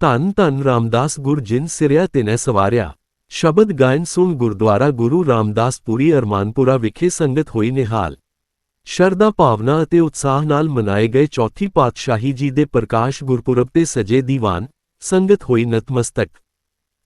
ਧੰਨ ਧੰਨ ਰਾਮਦਾਸ ਗੁਰ ਜਿਨ ਸਿਰਿਆ ਤਿਨੈ ਸਵਾਰਿਆ। ਸ਼ਬਦ ਗਾਇਨ ਸੁਣ ਗੁਰਦੁਆਰਾ ਗੁਰੂ ਰਾਮਦਾਸ ਪੁਰੀ ਅਰਮਾਨਪੁਰਾ ਵਿਖੇ ਸੰਗਤ ਹੋਈ ਨਿਹਾਲ। ਸ਼ਰਧਾ ਭਾਵਨਾ ਅਤੇ ਉਤਸ਼ਾਹ ਨਾਲ ਮਨਾਏ ਗਏ ਚੌਥੀ ਪਾਤਸ਼ਾਹੀ ਜੀ ਦੇ ਪ੍ਰਕਾਸ਼ ਗੁਰਪੁਰਬ ਤੇ ਸਜੇ ਦੀਵਾਨ ਸੰਗਤ ਹੋਈ ਨਤਮਸਤਕ।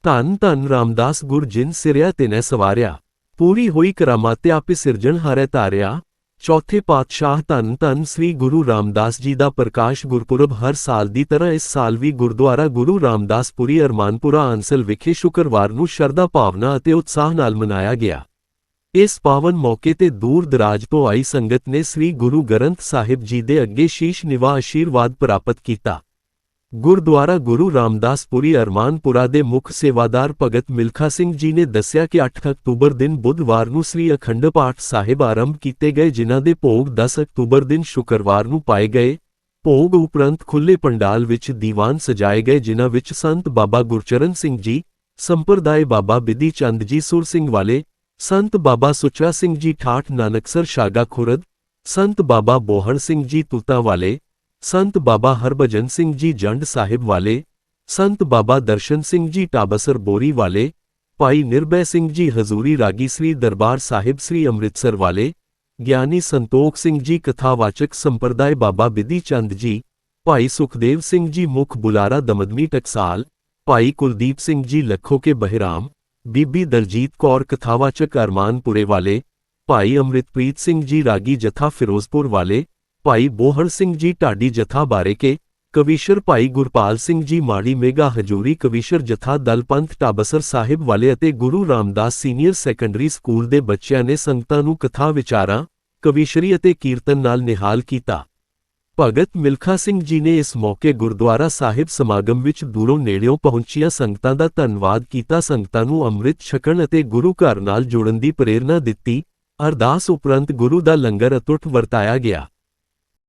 ਧੰਨ ਧੰਨ ਰਾਮਦਾਸ ਗੁਰ ਜਿਨ ਸਿਰਿਆ ਤਿਨੈ ਸਵਾਰਿਆ। ਪੂਰੀ ਹੋਈ ਕਰਾਮਾਤ ਆਪੇ ਸਿਰਜਣ ਹਾਰੇ ਧਾਰਿਆ। ਚੌਥੇ ਪਾਤਸ਼ਾਹ ਧੰਨ ਧੰਨ ਸ੍ਰੀ ਗੁਰੂ ਰਾਮਦਾਸ ਜੀ ਦਾ ਪ੍ਰਕਾਸ਼ ਗੁਰਪੁਰਬ ਹਰ ਸਾਲ ਦੀ ਤਰ੍ਹਾਂ ਇਸ ਸਾਲ ਵੀ ਗੁਰਦੁਆਰਾ ਗੁਰੂ ਰਾਮਦਾਸਪੁਰੀ ਅਰਮਾਨਪੁਰਾ ਅੰਸਲ ਵਿਖੇ ਸ਼ੁੱਕਰਵਾਰ ਨੂੰ ਸ਼ਰਧਾ, ਭਾਵਨਾ ਅਤੇ ਉਤਸ਼ਾਹ ਨਾਲ ਮਨਾਇਆ ਗਿਆ। ਇਸ ਪਾਵਨ ਮੌਕੇ ਤੇ ਦੂਰ ਦਰਾਜ ਤੋਂ ਆਈ ਸੰਗਤ ਨੇ ਸ੍ਰੀ ਗੁਰੂ ਗ੍ਰੰਥ ਸਾਹਿਬ ਜੀ ਦੇ ਅੱਗੇ ਸ਼ੀਸ਼ ਨਿਵਾ ਆਸ਼ੀਰਵਾਦ ਪ੍ਰਾਪਤ ਕੀਤਾ। ਗੁਰਦੁਆਰਾ ਗੁਰੂ ਰਾਮਦਾਸਪੁਰੀ ਅਰਮਾਨਪੁਰਾ ਦੇ ਮੁੱਖ ਸੇਵਾਦਾਰ ਭਗਤ ਮਿਲਖਾ ਸਿੰਘ ਜੀ ਨੇ ਦੱਸਿਆ ਕਿ 8 ਅਕਤੂਬਰ ਦਿਨ ਬੁੱਧਵਾਰ ਨੂੰ ਸ੍ਰੀ ਅਖੰਡ ਪਾਠ ਸਾਹਿਬ ਆਰੰਭ ਕੀਤੇ ਗਏ, ਜਿਨ੍ਹਾਂ ਦੇ ਭੋਗ 10 ਅਕਤੂਬਰ ਦਿਨ ਸ਼ੁੱਕਰਵਾਰ ਨੂੰ ਪਾਏ ਗਏ। ਭੋਗ ਉਪਰੰਤ ਖੁੱਲੇ ਪੰਡਾਲ ਵਿੱਚ ਦੀਵਾਨ ਸਜਾਏ ਗਏ, ਜਿਨ੍ਹਾਂ ਵਿੱਚ ਸੰਤ ਬਾਬਾ ਗੁਰਚਰਨ ਸਿੰਘ ਜੀ, ਸੰਪਰਦਾਇ ਬਾਬਾ ਬਿਧੀ ਚੰਦ ਜੀ ਸੁਰ ਸਿੰਘ ਵਾਲੇ, ਸੰਤ ਬਾਬਾ ਸੁਚਾ ਸਿੰਘ ਜੀ ਠਾਠ ਨਾਨਕਸਰ ਸ਼ਾਗਾ ਖੁਰਦ, ਸੰਤ ਬਾਬਾ ਬੋਹਣ ਸਿੰਘ ਜੀ ਤੂਤਾ ਵਾਲੇ ਸੰਤ ਬਾਬਾ ਹਰਭਜਨ ਸਿੰਘ ਜੀ ਜੰਡ ਸਾਹਿਬ ਵਾਲੇ ਸੰਤ ਬਾਬਾ ਦਰਸ਼ਨ ਸਿੰਘ ਜੀ ਟਾਬਸਰ ਬੋਰੀ ਵਾਲੇ ਭਾਈ ਨਿਰਭੈ ਸਿੰਘ ਜੀ ਹਜ਼ੂਰੀ ਰਾਗੀ ਸ੍ਰੀ ਦਰਬਾਰ ਸਾਹਿਬ ਸ੍ਰੀ ਅੰਮ੍ਰਿਤਸਰ ਵਾਲੇ ਗਿਆਨੀ ਸੰਤੋਖ ਸਿੰਘ ਜੀ ਕਥਾਵਾਚਕ ਸੰਪਰਦਾਇ ਬਾਬਾ ਬਿਧੀ ਚੰਦ ਜੀ ਭਾਈ ਸੁਖਦੇਵ ਸਿੰਘ ਜੀ ਮੁਖ ਬੁਲਾਰਾ ਦਮਦਮੀ ਟਕਸਾਲ ਭਾਈ ਕੁਲਦੀਪ ਸਿੰਘ ਜੀ ਲੱਖੋ ਕੇ ਬਹਿਰਾਮ ਬੀਬੀ ਦਲਜੀਤ ਕੌਰ ਕਥਾਵਾਚਕ ਅਰਮਾਨਪੁਰੇ ਵਾਲੇ ਭਾਈ ਅੰਮ੍ਰਿਤਪ੍ਰੀਤ ਸਿੰਘ ਜੀ ਰਾਗੀ ਜਥਾ ਫਿਰੋਜ਼ਪੁਰ ਵਾਲੇ ਭਾਈ ਬੋਹੜ ਸਿੰਘ ਜੀ ਢਾਡੀ ਜਥਾ ਬਾਰੇ ਕੇ ਕਵੀਸ਼ਰ ਭਾਈ ਗੁਰਪਾਲ ਸਿੰਘ ਜੀ ਮਾੜੀ ਮੇਗਾ ਹਜੂਰੀ ਕਵੀਸ਼ਰ ਜਥਾ ਦਲ ਪੰਥ ਟਾਬਸਰ ਸਾਹਿਬ ਵਾਲੇ ਅਤੇ Guru Ramdas senior secondary school ਦੇ ਬੱਚਿਆਂ ਨੇ ਸੰਗਤਾਂ ਨੂੰ ਕਥਾ ਵਿਚਾਰਾਂ, ਕਵੀਸ਼ਰੀ ਅਤੇ ਕੀਰਤਨ ਨਾਲ ਨਿਹਾਲ ਕੀਤਾ। ਭਗਤ ਮਿਲਖਾ ਸਿੰਘ ਜੀ ਨੇ ਇਸ ਮੌਕੇ ਗੁਰਦੁਆਰਾ ਸਾਹਿਬ ਸਮਾਗਮ ਵਿੱਚ ਦੂਰੋਂ ਨੇੜਿਓਂ ਪਹੁੰਚੀਆਂ ਸੰਗਤਾਂ ਦਾ ਧੰਨਵਾਦ ਕੀਤਾ। ਸੰਗਤਾਂ ਨੂੰ ਅੰਮ੍ਰਿਤ ਛਕਣ ਅਤੇ ਗੁਰੂ ਘਰ ਨਾਲ ਜੁੜਨ ਦੀ ਪ੍ਰੇਰਣਾ ਦਿੱਤੀ। ਅਰਦਾਸ ਉਪਰੰਤ ਗੁਰੂ ਦਾ ਲੰਗਰ ਅਤੁੱਟ ਵਰਤਾਇਆ ਗਿਆ।